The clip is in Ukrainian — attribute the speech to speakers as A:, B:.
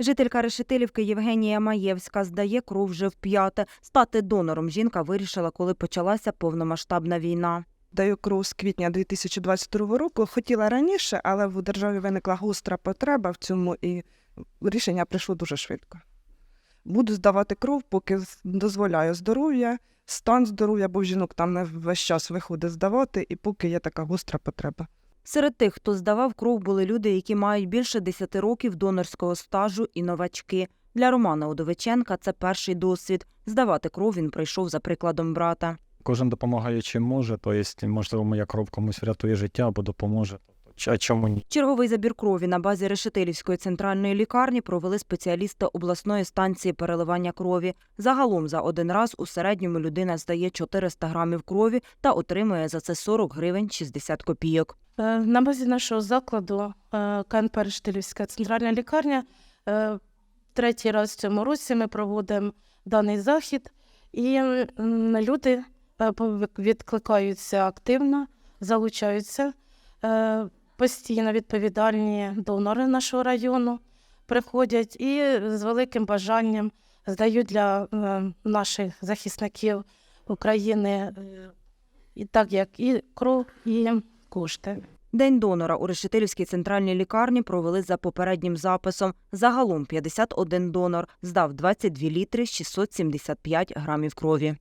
A: Жителька Решетилівки Євгенія Маєвська здає кров вже вп'яте. Стати донором жінка вирішила, коли почалася повномасштабна війна.
B: Даю кров з квітня 2022 року. Хотіла раніше, але в державі виникла гостра потреба в цьому, і рішення прийшло дуже швидко. Буду здавати кров, поки дозволяє здоров'я, стан здоров'я, бо в жінок там не весь час виходить здавати, і поки є така гостра потреба.
A: Серед тих, хто здавав кров, були люди, які мають більше 10 років донорського стажу і новачки. Для Романа Удовиченка це перший досвід. Здавати кров він прийшов за прикладом брата.
C: Кожен допомагає чим може, тобто, можливо, моя кров комусь врятує життя або допоможе. А чому ні?
A: Черговий забір крові на базі Решетилівської центральної лікарні провели спеціалісти обласної станції переливання крові. Загалом за один раз у середньому людина здає 400 грамів крові та отримує за це 40 гривень 60 копійок.
D: Е, На базі нашого закладу е, КНП Рештилівська центральна лікарня. е, Третій раз в цьому році ми проводимо даний захід, і люди відкликаються активно, залучаються. Постійно відповідальні донори нашого району приходять і з великим бажанням здають для е, наших захисників України е, і так як і кров, і кошти.
A: День донора у Решетилівській центральній лікарні провели за попереднім записом. Загалом 51 донор здав 22 літри 675 грамів крові.